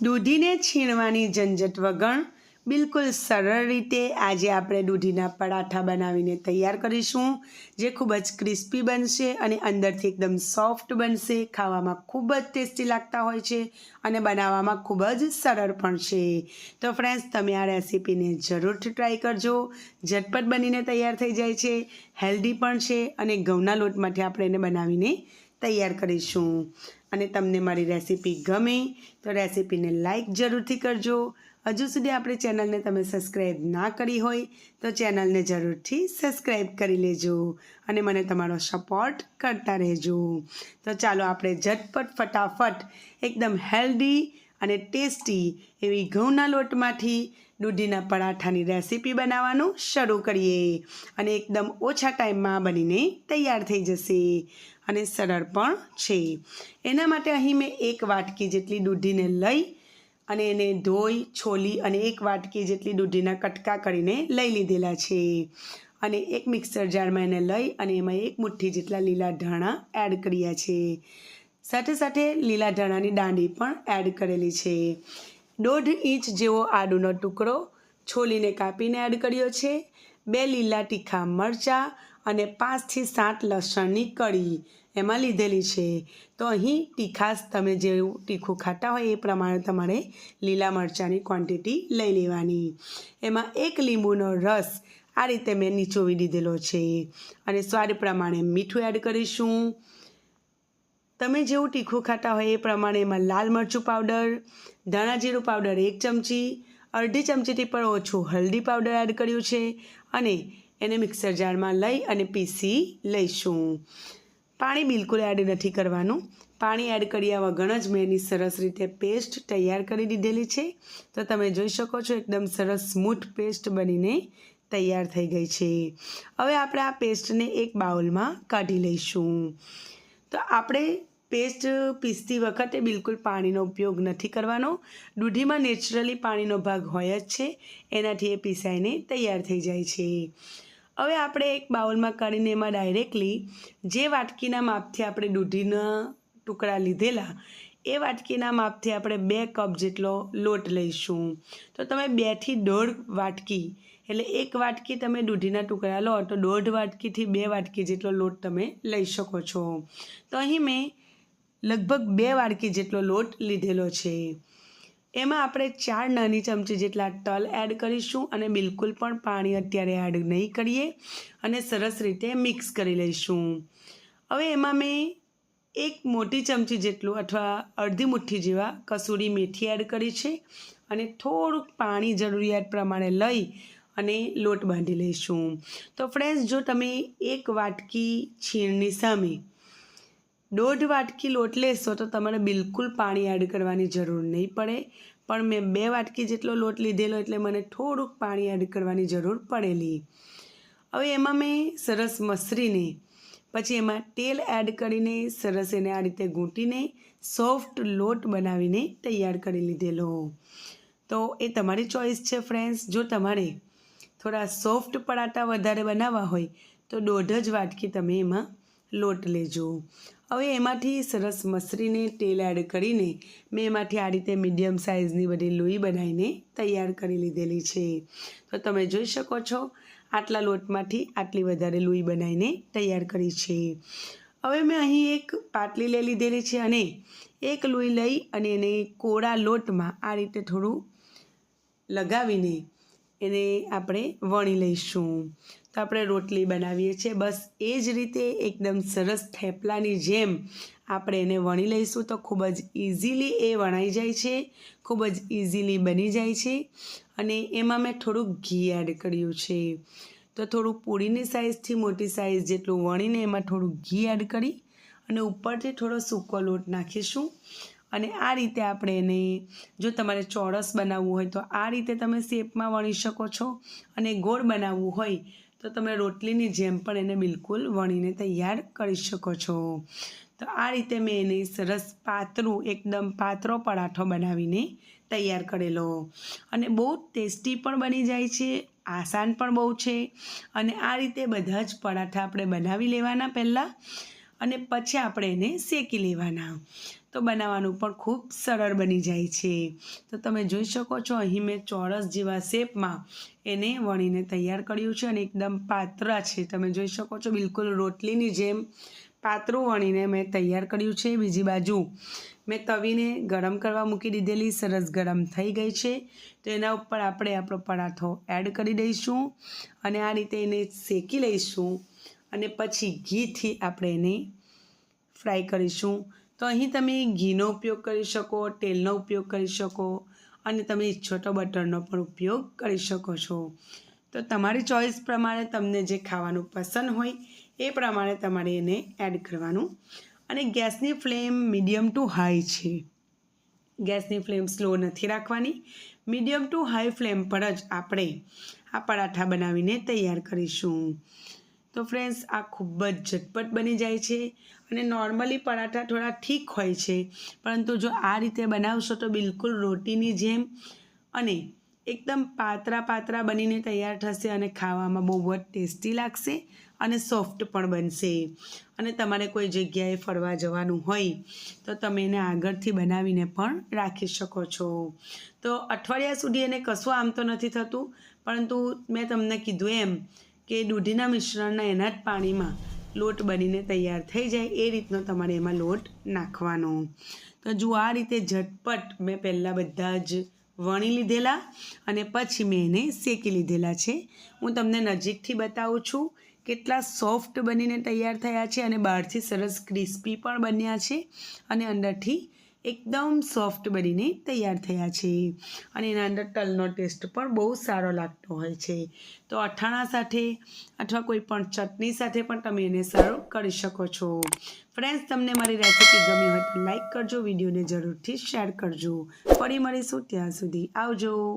દૂધીને છીણવાની ઝંઝટ વગર બિલકુલ સરળ રીતે આજે આપણે દૂધીના પરાઠા બનાવીને તૈયાર કરીશું, જે ખૂબ જ ક્રિસ્પી બનશે અને અંદરથી એકદમ સોફ્ટ બનશે, ખાવામાં ખૂબ જ ટેસ્ટી લાગતા હોય છે અને બનાવવામાં ખૂબ જ સરળ પણ છે. તો ફ્રેન્ડ્સ તમે આ રેસીપીને જરૂરથી ટ્રાય કરજો. ઝટપટ બનીને તૈયાર થઈ જાય છે હેલ્ધી પણ છે અને ઘઉંના લોટમાંથી આપણે એને બનાવીને તૈયાર કરીશું. અને તમને મારી રેસીપી ગમે તો રેસીપીને લાઈક જરૂરથી કરજો. હજુ સુધી આપણી ચેનલને તમે સબસ્ક્રાઈબ ના કરી હોય તો ચેનલને જરૂરથી સબસ્ક્રાઈબ કરી લેજો અને મને તમારો સપોર્ટ કરતા રહેજો. તો ચાલો આપણે ઝટપટ, ફટાફટ, એકદમ હેલ્ધી અને ટેસ્ટી એવી ઘઉંના લોટમાંથી દૂધીના પરાઠાની રેસીપી બનાવવાનું શરૂ કરીએ. અને એકદમ ઓછા ટાઈમમાં બનીને તૈયાર થઈ જશે. અને સરળ પણ છે. એના માટે અહીં મેં એક વાટકી જેટલી દૂધીને લઈ અને એને ધોઈ, છોલી અને એક વાટકી જેટલી દૂધીના કટકા કરીને લઈ લીધેલા છે. અને એક મિક્સર જારમાં એને લઈ અને એમાં એક મુઠ્ઠી જેટલા લીલા ધાણા એડ કર્યા છે. સાથે સાથે લીલા ધાણાની દાંડી પણ એડ કરેલી છે. દોઢ ઇંચ જેવો આદુનો ટુકડો છોલીને કાપીને એડ કર્યો છે. બે લીલા તીખા મરચાં અને પાંચથી સાત લસણની કળી એમાં લીધેલી છે. તો અહીં તીખાસ તમે જેવું તીખું ખાતા હોય એ પ્રમાણે તમારે લીલા મરચાંની ક્વોન્ટિટી લઈ લેવાની. એમાં એક લીંબુનો રસ આ રીતે મેં નીચોવી દીધેલો છે. અને સ્વાદ પ્રમાણે મીઠું એડ કરીશું. તમે જેવું તીખું ખાતા હોય એ પ્રમાણે એમાં લાલ મરચું પાવડર ધાણા જીરું પાવડર એક ચમચી, અડધી ચમચીથી પણ ઓછું હલ્દી પાવડર એડ કર્યું છે અને એને મિક્સર જારમાં લઈ અને પીસી લઈશું. પાણી બિલકુલ એડ નથી કરવાનું. પાણી એડ કર્યા વગર જ મેં એની સરસ રીતે પેસ્ટ તૈયાર કરી દીધેલી છે. તો તમે જોઈ શકો છો એકદમ સરસ સ્મૂથ પેસ્ટ બનીને તૈયાર થઈ ગઈ છે. હવે આપણે આ પેસ્ટને એક બાઉલમાં કાઢી લઈશું. તો આપણે પેસ્ટ પીસતી વખતે બિલકુલ પાણીનો ઉપયોગ નથી કરવાનો. દૂધીમાં નેચરલી પાણીનો ભાગ હોય જ છે. એનાથી એ પીસાઈને તૈયાર થઈ જાય છે. હવે આપણે એક બાઉલમાં કાઢીને એમાં ડાયરેક્ટલી જે વાટકીના માપથી આપણે દૂધીના ટુકડા લીધેલા, એ વાટકીના માપથી આપણે બે કપ જેટલો લોટ લઈશું. તો તમે બેથી દોઢ વાટકી એટલે એક વાટકી તમે દૂધીના ટુકડા લો તો દોઢ વાટકીથી બે વાટકી જેટલો લોટ તમે લઈ શકો છો. તો અહીં મેં લગભગ બે વાટકી જેટલો લોટ લીધેલો છે. એમાં આપણે ચાર નાની ચમચી જેટલા તલ એડ કરીશું અને બિલકુલ પણ પાણી અત્યારે એડ નહીં કરીએ અને સરસ રીતે મિક્સ કરી લઈશું. હવે એમાં મેં એક મોટી ચમચી જેટલું અથવા અડધી મુઠ્ઠી જેવા કસૂરી મેથી એડ કરી છે અને થોડુંક પાણી જરૂરિયાત પ્રમાણે લઈ અને લોટ બાંધી લઈશું. તો ફ્રેન્ડ્સ જો તમે એક વાટકી છીણની સામે દોઢ વાટકી લોટ લેશો, તો તમારે બિલકુલ પાણી એડ કરવાની જરૂર નહીં પડે. પણ મેં બે વાટકી જેટલો લોટ લીધેલો એટલે મને થોડુંક પાણી એડ કરવાની જરૂર પડેલી. હવે એમાં મેં સરસ મસરીને, પછી એમાં તેલ એડ કરીને સરસ એને આ રીતે ગૂંટીને સોફ્ટ લોટ બનાવીને તૈયાર કરી લીધેલો. તો એ તમારી ચોઈસ છે ફ્રેન્ડ્સ જો તમારે થોડા સોફ્ટ પરાઠા વધારે બનાવવા હોય, તો દોઢ જ વાટકી તમે એમાં લોટ લેજો. હવે એમાંથી સરસ મસરીને તેલ એડ કરીને મેં એમાંથી આ રીતે મીડિયમ સાઇઝની બધી લોહી બનાવીને તૈયાર કરી લીધેલી છે. તો તમે જોઈ શકો છો, આટલા લોટમાંથી આટલી વધારે લોહી બનાવીને તૈયાર કરી છે. હવે મેં અહીં એક પાટલી લઈ લીધેલી છે અને એક લોહી લઈ અને એને કોળા લોટમાં આ રીતે થોડું લગાવીને એને આપણે વણી લઈશું. તો આપણે રોટલી બનાવીએ છીએ. બસ એ જ રીતે એકદમ સરસ થેપલાની જેમ આપણે એને વણી લઈશું. તો ખૂબ જ ઇઝીલી એ વણાઈ જાય છે. ખૂબ જ ઇઝીલી બની જાય છે. અને એમાં મેં થોડુંક ઘી એડ કર્યું છે. તો થોડું પૂરીની સાઇઝથી મોટી સાઇઝ જેટલું વણીને એમાં થોડું ઘી એડ કરી અને ઉપરથી થોડો સૂકો લોટ નાખીશું. અને આ રીતે આપણે એને જો તમારે ચોરસ બનાવવું હોય તો આ રીતે તમે શેપમાં વણી શકો છો અને ગોળ બનાવવું હોય તો તમે રોટલીની જેમ પણ એને બિલકુલ વણીને તૈયાર કરી શકો છો. તો આ રીતે મેં એને સરસ પાતળું એકદમ પાતળો પરાઠો બનાવીને તૈયાર કરેલો. અને બહુ ટેસ્ટી પણ બની જાય છે, આસાન પણ બહુ છે અને આ રીતે બધા જ પરાઠા આપણે બનાવી લેવાના પહેલાં અને પછી આપણે એને શેકી લેવાના. તો બનાવવાનું પણ ખૂબ સરળ બની જાય છે. તો તમે જોઈ શકો છો, અહીં મેં ચોરસ જેવા શેપમાં એને વણીને તૈયાર કર્યું છે અને એકદમ પાતળા છે. તમે જોઈ શકો છો, બિલકુલ રોટલીની જેમ પાતળું વણીને મેં તૈયાર કર્યું છે. બીજી બાજુ મેં તવીને ગરમ કરવા મૂકી દીધેલી, સરસ ગરમ થઈ ગઈ છે. તો એના ઉપર આપણે આપણો પરાઠો એડ કરી દઈશું અને આ રીતે એને શેકી લઈશું અને પછી ઘીથી આપણે એને ફ્રાય કરીશું. તો અહીં તમે ઘીનો ઉપયોગ કરી શકો, તેલનો ઉપયોગ કરી શકો અને તમે ઈચ્છો તો બટરનો પણ ઉપયોગ કરી શકો છો. તો તમારી ચોઈસ પ્રમાણે તમને જે ખાવાનું પસંદ હોય એ પ્રમાણે તમારે એને એડ કરવાનું. અને ગેસની ફ્લેમ મીડિયમ ટુ હાઈ છે. ગેસની ફ્લેમ સ્લો નથી રાખવાની. મીડિયમ ટુ હાઈ ફ્લેમ પર જ આપણે આ પરાઠા બનાવીને તૈયાર કરીશું. તો ફ્રેન્ડ્સ આ ખૂબ જ ઝટપટ બની જાય છે અને નોર્મલી પરાઠા થોડા ઠીક હોય છે. પરંતુ જો આ રીતે બનાવશો તો બિલકુલ રોટીની જેમ અને એકદમ પાતળા પાતળા બનીને તૈયાર થશે અને ખાવામાં બહુ જ ટેસ્ટી લાગશે અને સોફ્ટ પણ બનશે. અને તમારે કોઈ જગ્યાએ ફરવા જવાનું હોય તો તમે એને આગળથી બનાવીને પણ રાખી શકો છો. તો અઠવાડિયા સુધી એને કશું આમ તો નથી થતું, પરંતુ મેં તમને કીધું એમ કે દૂધીના મિશ્રણના એના જ પાણીમાં લોટ બનીને તૈયાર થઈ જાય એ રીતનો તમારે એમાં લોટ નાખવાનો. તો જુઓ આ રીતે ઝટપટ મેં પહેલાં બધા જ વણી લીધેલા અને પછી મેં એને શેકી લીધેલા છે. હું તમને નજીકથી બતાવું છું કેટલા સોફ્ટ બનીને તૈયાર થયા છે અને બહારથી સરસ ક્રિસ્પી પણ બન્યા છે અને અંદરથી એકદમ સોફ્ટ બનીને તૈયાર થયા છે. અને એના અંદર તલનો ટેસ્ટ પણ બહુ સારો લાગતો હોય છે. તો અથાણા સાથે અથવા કોઈ પણ ચટણી સાથે પણ તમે એને સારું કરી શકો છો. ફ્રેન્ડ્સ, તમને મારી રેસીપી ગમી હોય તો લાઈક કરજો, વિડીયોને જરૂરથી શેર કરજો. ફરી મળીશું ત્યાં સુધી. આવજો.